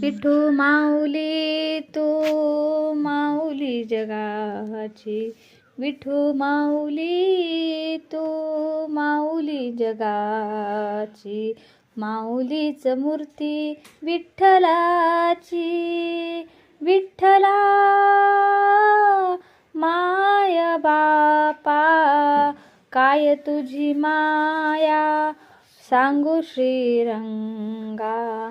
विठू माऊली तू माऊली जगाची. विठू माऊली तू माऊली जगाची. माऊलीच मूर्ती विठ्ठलाची. विठ्ठला माय बापा काय तुझी माया? सांगू श्रीरंगा.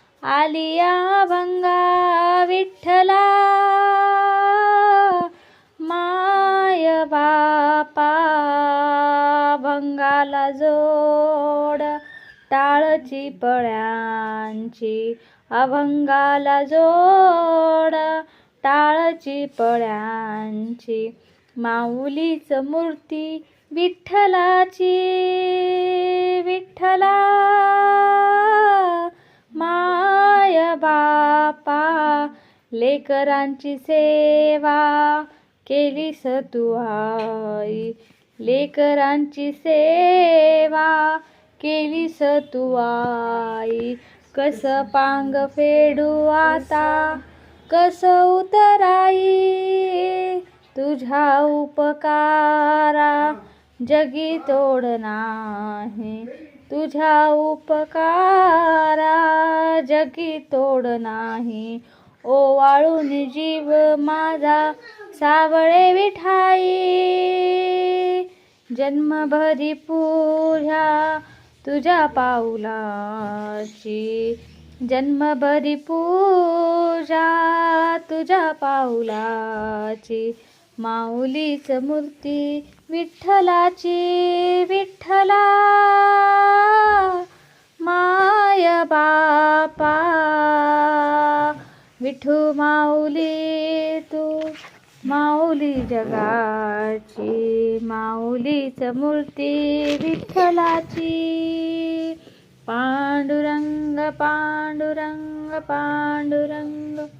आलिया भंगा विठ्ठला माय बापा भंगाला जोड टाळची पळ्यांची अभंगाला जोड टाळची पळ्यांची माऊलीच मूर्ती विठ्ठलाची. लेकरांची सेवा केली तू आई. लेकरांची सेवा केली तू आई. कस पांग फेडू आता? कस उतराई? तुझ्या उपकारा जगी तोड नाही. तुझ्या उपकारा जगी तोड नाही. ओवाळून जीव माझा सावळे विठाई. जन्मभरी पूजा तुझ्या पाऊलाची जन्मभरी पूजा तुझ्या पाऊलाची माऊलीच मूर्ती विठ्ठलाची विठ्ठला. विठू माऊली तू माऊली जगाची माऊलीच मूर्ती विठ्ठलाची. पांडुरंग पांडुरंग पांडुरंग.